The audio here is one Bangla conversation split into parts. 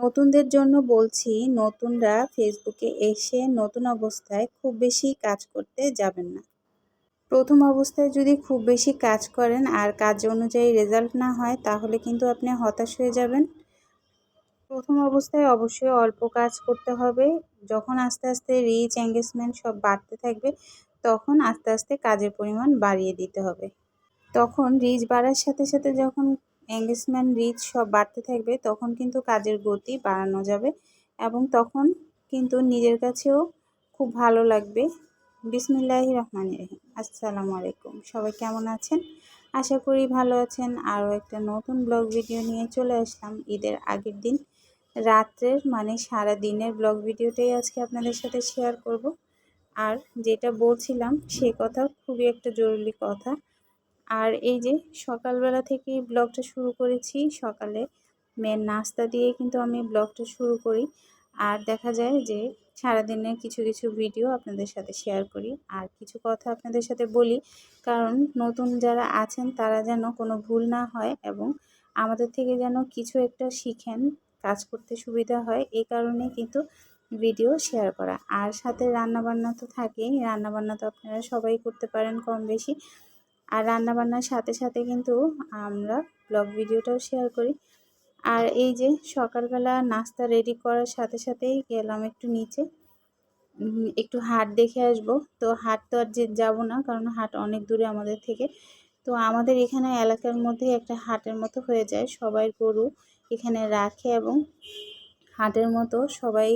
নতুনদের জন্য বলছি, নতুনরা ফেসবুকে এসে নতুন অবস্থায় খুব বেশি কাজ করতে যাবেন না। প্রথম অবস্থায় যদি খুব বেশি কাজ করেন আর কাজ অনুযায়ী রেজাল্ট না হয়, তাহলে কিন্তু আপনি হতাশ হয়ে যাবেন। প্রথম অবস্থায় অবশ্যই অল্প কাজ করতে হবে। যখন আস্তে আস্তে রিচ এঙ্গেজমেন্ট সব বাড়তে থাকবে, তখন আস্তে আস্তে কাজের পরিমাণ বাড়িয়ে দিতে হবে। তখন রিচ বাড়ার সাথে সাথে যখন এঙ্গেজমেন্ট রিচ সব বাড়তে থাকবে, তখন কিন্তু কাজের গতি বাড়ানো যাবে এবং তখন কিন্তু নিজের কাছেও খুব ভালো লাগবে। বিসমিল্লাহ রহমান রহিম। আসসালামু আলাইকুম। সবাই কেমন আছেন? আশা করি ভালো আছেন। আরও একটা নতুন ব্লগ ভিডিও নিয়ে চলে আসলাম। ঈদের আগের দিন, রাত্রের মানে সারা দিনের ব্লগ ভিডিওটাই আজকে আপনাদের সাথে শেয়ার করব। আর যেটা বলছিলাম, সে কথা খুবই একটা জরুরি কথা। আর এই যে সকালবেলা থেকেই ব্লগটা শুরু করেছি, সকালে মেয়ের নাস্তা দিয়ে কিন্তু আমি ব্লগটা শুরু করি। আর দেখা যায় যে সারাদিনের কিছু কিছু ভিডিও আপনাদের সাথে শেয়ার করি। আর কিছু কথা আপনাদের সাথে বলি, কারণ নতুন যারা আছেন তারা যেন কোনো ভুল না হয় এবং আমাদের থেকে যেন কিছু একটা শিখেন, কাজ করতে সুবিধা হয় এই কারণে কিন্তু ভিডিও শেয়ার করা। আর সাথে রান্নাবান্না তো থাকেই, রান্নাবান্না তো আপনারা সবাই করতে পারেন কম বেশি। আর রান্নাবান্নার সাথে সাথে কিন্তু আমরা ব্লগ ভিডিওটাও শেয়ার করি। আর এই যে সকালবেলা নাস্তা রেডি করার সাথে সাথেই গেলাম একটু নিচে। একটু হাট দেখে আসব। তো হাট তো আর যে যাব না, কারণ হাট অনেক দূরে আমাদের থেকে। তো আমাদের এখানে এলাকার মধ্যে একটা হাটের মতো হয়ে যায়। সবাই গরু এখানে রাখে এবং হাটের মতো সবাই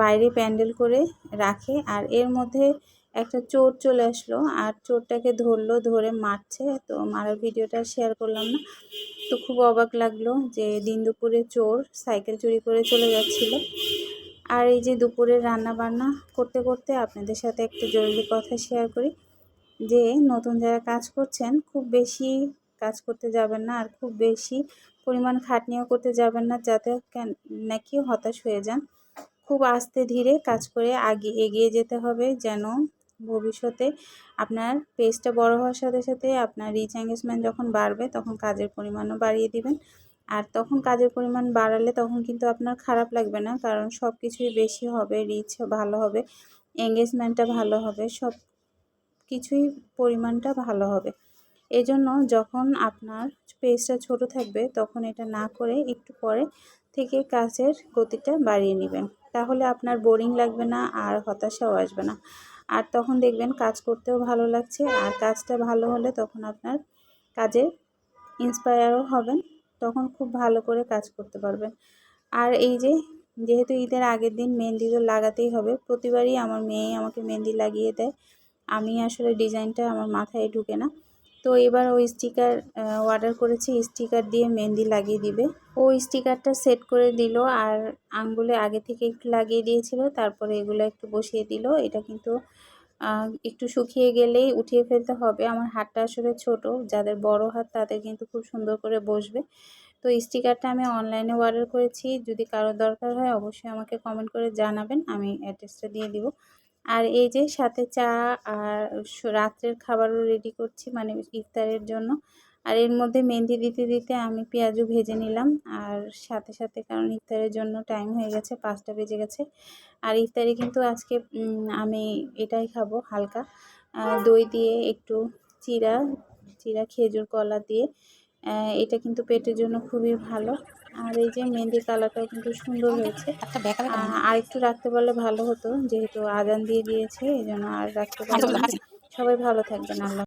বাইরে প্যান্ডেল করে রাখে। আর এর মধ্যে একটা চোর চলে আসলো আর চোরটাকে ধরলো, ধরে মারছে। তো মারার ভিডিওটা শেয়ার করলাম না। তো খুব অবাক লাগল যে দিন দুপুরে চোর সাইকেল চুরি করে চলে যাচ্ছিল। আর এই যে দুপুরে রান্না বান্না করতে করতে আপনাদের সাথে একটা জরুরি কথা শেয়ার করি যে নতুন যারা কাজ করছেন খুব বেশি কাজ করতে যাবেন না আর খুব বেশি পরিমাণ খাটনিও করতে যাবেন না যাতে নাকি হতাশ হয়ে যান। খুব আস্তে ধীরে কাজ করে আগে, এগিয়ে যেতে হবে যেন ভবিষ্যতে আপনার পেজটা বড় হওয়ার সাথে সাথে আপনার রিচ এঙ্গেজমেন্ট যখন বাড়বে, তখন কাজের পরিমাণও বাড়িয়ে দিবেন। আর তখন কাজের পরিমাণ বাড়ালে তখন কিন্তু আপনার খারাপ লাগবে না, কারণ সব কিছুই বেশি হবে রিচ ভালো হবে এঙ্গেজমেন্টটা ভালো হবে সব কিছুই পরিমাণটা ভালো হবে। এজন্য যখন আপনার পেজটা ছোট থাকবে, তখন এটা না করে একটু পরে থেকে কাজের গতিটা বাড়িয়ে নেবেন। তাহলে আপনার বোরিং লাগবে না আর হতাশাও আসবে না। আর তখন দেখবেন কাজ করতেও ভালো লাগছে। আর কাজটা ভালো হলে তখন আপনার কাজে ইন্সপায়ারও হবেন। তখন খুব ভালো করে কাজ করতে পারবেন। আর এই যে, যেহেতু ঈদের আগের দিন মেহেন্দি তো লাগাতেই হবে, প্রতিবারই আমার মেয়ে আমাকে মেহেন্দি লাগিয়ে দেয়। আমি আসলে ডিজাইনটা আমার মাথায় ঢুকে না। তো এবার ওই স্টিকার অর্ডার করেছি স্টিকার দিয়ে মেহেন্দি লাগিয়ে দিবে। ও স্টিকারটা সেট করে দিল আর আঙ্গুলে আগে থেকে একটু লাগিয়ে দিয়েছিল, তারপরে এগুলো একটু বসিয়ে দিল। এটা কিন্তু একটু শুকিয়ে গেলেই উঠিয়ে ফেলতে হবে। আমার হাতটা আসলে ছোট, যাদের বড় হাত তাদের কিন্তু খুব সুন্দর করে বসবে। তো স্টিকারটা আমি অনলাইনে অর্ডার করেছি। যদি কারও দরকার হয় অবশ্যই আমাকে কমেন্ট করে জানাবেন, আমি অ্যাড্রেসটা দিয়ে দিব। আর এই যে সাথে চা আর রাত্রের খাবারও রেডি করছি মানে ইফতারের জন্য। আর এর মধ্যে মেহেন্দি দিতে দিতে আমি পেঁয়াজও ভেজে নিলাম। আর সাথে সাথে, কারণ ইফতারের জন্য টাইম হয়ে গেছে, পাঁচটা বেজে গেছে। আর ইফতারে কিন্তু আজকে আমি এটাই খাব হালকা। দই দিয়ে একটু চিরা চিরা খেজুর কলা দিয়ে। এটা কিন্তু পেটের জন্য খুবই ভালো। আর এই যে মেহেন্দির কালারটাও কিন্তু সুন্দর হয়েছে। আর একটু রাখতে পারলে ভালো হতো যেহেতু আজান দিয়ে দিয়েছে এই জন্য আর রাখতে পারলাম সবাই ভালো থাকবেন আল্লাহ